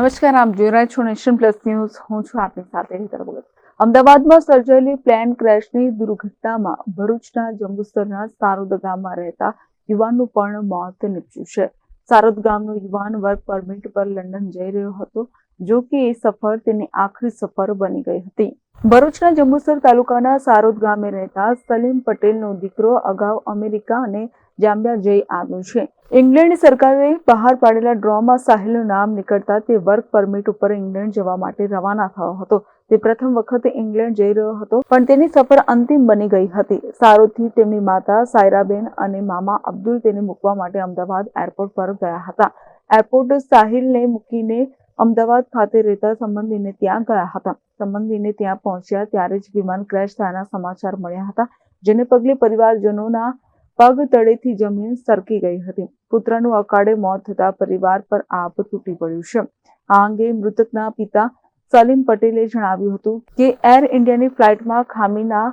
નમસ્કાર, આપ જોઈ રહ્યા છો નેશન પ્લસ ન્યૂઝ. હું છું આપની સાથે હેતર ભગત. અમદાવાદમાં સર્જાયેલી પ્લેન ક્રેશની દુર્ઘટનામાં ભરૂચના જંબુસરના સારોદ ગામમાં રહેતા યુવાનનું પણ મોત નીપજ્યું છે. સારોદ ગામનો યુવાન વર્ક પરમિટ પર લંડન જઈ રહ્યો હતો, જો કે એ સફર તેની આખરી સફર બની ગઈ હતી. ભરૂચના જંબુસર તાલુકાના સારોદ ગામે રહેતા સલીમ પટેલનો દીકરો અગાઉ અમેરિકા અને જામ્બિયા જઈ આવ્યું છે. ઇંગ્લેન્ડ સરકારે બહાર પાડેલા ડ્રોમાં સાહિલનું નામ નીકળતા તે વર્ક પરમિટ ઉપર ઇંગ્લેન્ડ જવા માટે રવાના થયો હતો. તે પ્રથમ વખત ઇંગ્લેન્ડ જઈ રહ્યો હતો, પણ તેની સફર અંતિમ બની ગઈ હતી. સારોથી તેમની માતા સાયરાબેન અને મામા અબ્દુલ તેને મૂકવા માટે અમદાવાદ એરપોર્ટ પર ગયા હતા. એરપોર્ટ સાહિલને મૂકીને અમદાવાદ ખાતે રહેતા સંબંધીને ત્યાં ગયા હતા. સંબંધીને ત્યાં પહોંચ્યા ત્યારે જ વિમાન ક્રેશ થયાના સમાચાર મળ્યા હતા, જેને પગલે પરિવારજનોના પગ તળેથી જમીન સરકી ગઈ હતી. પુત્રનું અકાળે મોત થતા પરિવાર પર આપ તૂટી પડ્યું છે. આ અંગે મૃતકના પિતા સલીમ પટેલે જણાવ્યું હતું કે, એર ઇન્ડિયાની ફ્લાઇટમાં ખામીના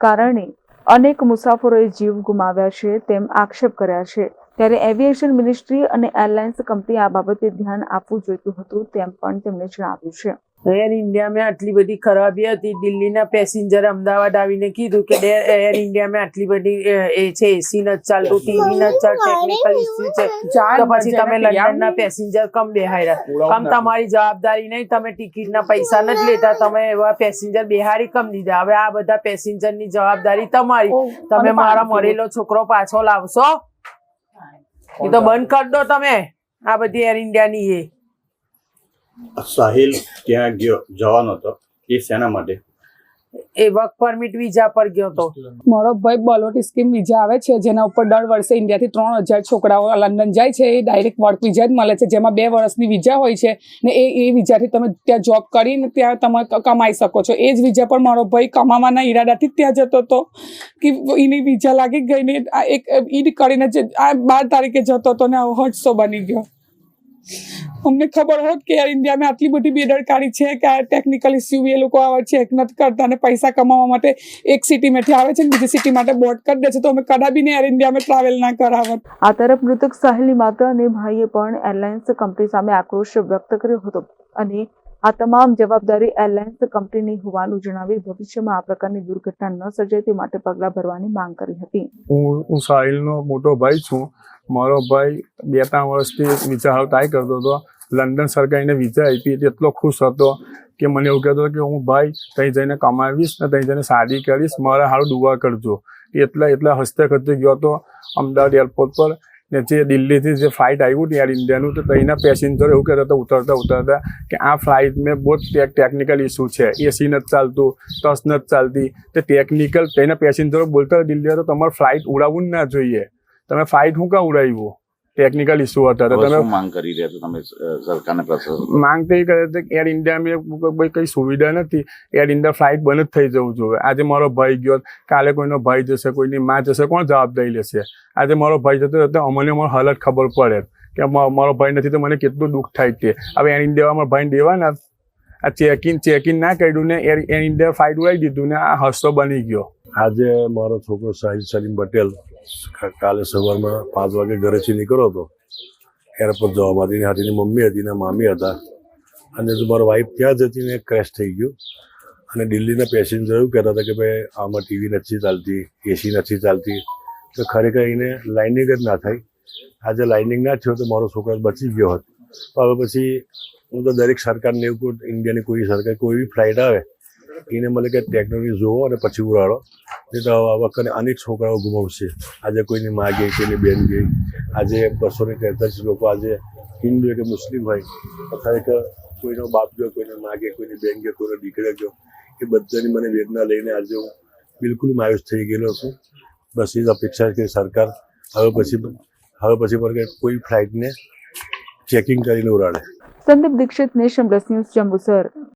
કારણે અનેક મુસાફરોએ જીવ ગુમાવ્યા છે તેમ આક્ષેપ કર્યા છે. ત્યારે એવિએશન મિનિસ્ટ્રી અને એરલાઇન્સ કંપની આ બાબતે ધ્યાન આપવું જોઈતું હતું તેમ પણ તેમણે જણાવ્યું છે. એર ઇન્ડિયામાં આટલી બધી ખરાબી હતી. દિલ્હીના પેસેન્જર અમદાવાદ આવીને કીધું કે એર ઇન્ડિયામાં આટલી બધી એ છે એસી નથી ચાલતું ટીવી નથી ચાલતું ટેકનિકલ ઇસ્યુ છે. તો પછી તમે લંડનના પેસેન્જર કમ બેહાડ્યા કમ તમારી જવાબદારી નહીં તમે ટિકિટના પૈસા નથી લેતા તમે એવા પેસેન્જર બેહારી કમ દીધા. હવે આ બધા પેસેન્જરની જવાબદારી તમારી. તમે મારા મરેલો છોકરો પાછો લાવશો. એ તો બંધ કરી દો તમે. આ બધી એર ઇન્ડિયાની એ સાહિલ ત્યાં ગયો જવાનો હતો. એ શેના માટે? એ વર્ક પરમિટ વિઝા પર ગયો તો મારો ભાઈ બલોટી સ્કીમ વિઝા આવે છે જેના ઉપર દર વર્ષે ઇન્ડિયાથી ત્રણ હજાર છોકરાઓ લંડન જાય છે એ ડાયરેક્ટ વર્ક વિઝા જ મળે છે જેમાં બે વર્ષની વિઝા હોય છે ને એ એ વિઝાથી તમે ત્યાં જોબ કરીને ત્યાં તમે કમાઈ શકો છો. એ જ વિઝા પર મારો ભાઈ કમાવાના ઈરાદાથી ત્યાં જતો હતો કે એની વિઝા લાગી ગઈ ને એક ઈડ કરીને આ બાર તારીખે જતો હતો ને હટસો બની ગયો. અમને ખબર હોત કે યાર ઇન્ડિયામાં આટલી બધી બેદરકારી છે કે આ ટેકનિકલ ઇસ્યુ એ લોકો આવે છે એક નથી કરતા અને પૈસા કમાવા માટે એક સિટીમાંથી આવે છે બીજી સિટી માટે બોર્ડ કરી દે છે તો અમે કદાચ બી ને એર ઇન્ડિયામાં ટ્રાવેલ ના કરાવત. આ તરફ મૃતક સહેલી માતા અને ભાઈએ પણ એરલાઇન્સ કંપની સામે આક્રોશ વ્યક્ત કર્યો હતો અને આ તમામ જવાબદારી એરલાઇન્સ કંપનીની હોવાનું જણાવી ભવિષ્યમાં આ પ્રકારની દુર્ઘટના ન સર્જાય તે માટે પગલાં ભરવાની માંગ કરી હતી. હું હું સાહિલનો મોટો ભાઈ છું. મારો ભાઈ બે ત્રણ વર્ષથી વિચાર ટ્રાય કરતો હતો. લંડન સરકારીને વિઝા આપી એટલે એટલો ખુશ હતો કે મને એવું કહેતો કે હું ભાઈ ત્યાં જઈને કમાવીશ ને ત્યાં જઈને શાદી કરીશ, મારા હારું દુઆ કરજો. એટલા એટલા હસ્તે ખતે ગયો હતો અમદાવાદ એરપોર્ટ પર ને જે દિલ્હીથી જે ફ્લાઇટ આવ્યું એર ઇન્ડિયાનું તો ત્યાંના પેસેન્જર એવું કહેતા હતા, ઉતરતા ઉતરતા કે આ ફ્લાઇટ મેં બહુ ટેક ટેકનિકલ ઇસ્યુ છે. એસી નથી ચાલતું ટસ નથી ચાલતી. તે ટેકનિકલ ત્યાંના પેસેન્જરો બોલતા દિલ્હી તો તમારે ફ્લાઇટ ઉડાવવું જ ના જોઈએ. તમે ફ્લાઇટ હું કાં ઉડાવ્યું? ટેકનિકલ ઇસ્યુ હતા. તો તમે માંગ કરી રહ્યા છો તમે સરકારને પ્રશાસન? માંગ તો એ કરે છે કે એર ઇન્ડિયામાં કોઈ કઈ સુવિધા નથી. એર ઇન્ડિયા ફ્લાઇટ બંધ જ થઈ જવું જોઈએ. આજે મારો ભાઈ ગયો કાલે કોઈનો ભાઈ જશે કોઈની માં જશે કોણ જવાબદારી લેશે? આજે મારો ભાઈ જતો હતો અમને મારો હાલત ખબર પડે. કે મારો ભાઈ નથી તો મને કેટલું દુઃખ થાય તે હવે એર ઇન્ડિયા મારા ભાઈને દેવાના? આ ચેકિન ચેકિન ના કર્યું ને એર એર ઇન્ડિયા ફ્લાઇટ ઉડાવી દીધું ને આ હસ્તો બની ગયો. આજે મારો છોકરો સાહિદ સલીમ પટેલ કાલે સવારમાં પાંચ વાગે ઘરેથી નીકળ્યો હતો એરપોર્ટ જવા માટે. એની હાથીની મમ્મી હતી ને મામી હતા. અને જો મારો વાઈફ ત્યાં જ હતી ને ક્રેશ થઈ ગયું. અને દિલ્હીના પેસેન્જર એવું કહેતા હતા કે ભાઈ, આમાં ટીવી નથી ચાલતી એસી નથી ચાલતી. તો ખરેખર એને લાઇનિંગ જ ના થઈ આજે લાઇનિંગ ના થયો તો મારો છોકરો બચી ગયો હોત. હવે પછી હું તો દરેક સરકારને એવું ઇન્ડિયાની કોઈ સરકાર કોઈ બી ફ્લાઇટ આવે એને મને કે ટેકનોલોજી જોવો અને પછી ઉડાડો. નહીં તો વખતે અનેક છોકરાઓ ગુમાવશે. આજે કોઈની મા ગઈ કોઈની બેન ગઈ આજે બસો ને તેતાલીસ લોકો આજે હિન્દુ કે મુસ્લિમ હોય. ખરેખર કોઈનો બાપ ગયો, કોઈને મા ગયો કોઈની બેન ગયો, કોઈનો દીકરો ગયો. એ બધાની મને વેદના લઈને આજે હું બિલકુલ માયુસ થઈ ગયેલો છું. બસ એ જ અપેક્ષા છે કે સરકાર હવે પછી હવે પછી પર કોઈ ફ્લાઇટને ચેકિંગ કરીને ઉડાડે. Sandeep Dixit nation plus news Jambusar.